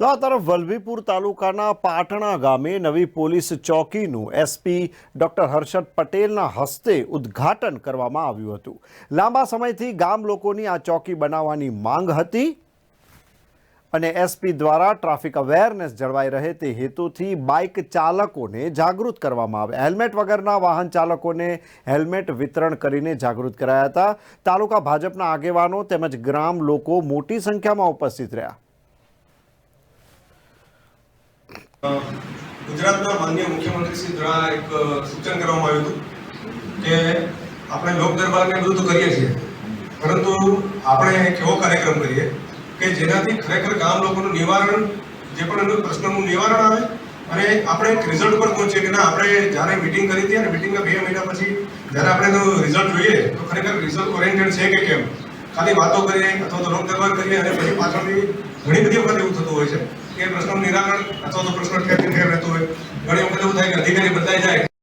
તો આ તરફ વલભીપુર તાલુકાના પાટણા ગામે નવી પોલીસ ચોકીનું એસપી ડોક્ટર હર્ષદ પટેલના હસ્તે ઉદ્ઘાટન કરવામાં આવ્યું હતું. લાંબા સમયથી ગામ લોકોની આ ચોકી બનાવવાની માંગ હતી અને એસપી દ્વારા ટ્રાફિક અવેરનેસ જળવાઈ રહે તે હેતુથી બાઇક ચાલકોને જાગૃત કરવામાં આવે હેલ્મેટ વગરના વાહન ચાલકોને હેલ્મેટ વિતરણ કરીને જાગૃત કરાયા હતા. તાલુકા ભાજપના આગેવાનો તેમજ ગ્રામ લોકો મોટી સંખ્યામાં ઉપસ્થિત રહ્યા. ગુજરાતના માનનીય મુખ્યમંત્રી શ્રી દ્વારા એક સૂચન કરવામાં આવ્યું હતું કે આપણે લોક દરબારને બધું તો કરીએ છીએ, પરંતુ આપણે કેવો કાર્યક્રમ કરીએ કે જેનાથી ખરેખર ગામ લોકોનું નિવારણ, જે પણ પ્રશ્નનું નિવારણ આવે અને આપણે એક રિઝલ્ટ પર પહોંચીએ કે ના, આપણે જ્યારે મિટિંગ કરી હતી અને મિટિંગના બે મહિના પછી જ્યારે આપણે એનું રિઝલ્ટ જોઈએ, તો ખરેખર રિઝલ્ટ ઓરિએન્ટેડ છે કે કેમ? ખાલી વાતો કરીએ અથવા તો લોક દરબાર કરીએ અને પછી પાછળથી ઘણી બધી વખત એવું થતું હોય છે. કે પ્રશ્નનું નિરાકરણ અથવા તો પ્રશ્ન ઠેર ઠેર રહેતો હોય. ઘણી વખત એવું થાય કે અધિકારી બદલાઈ જાય.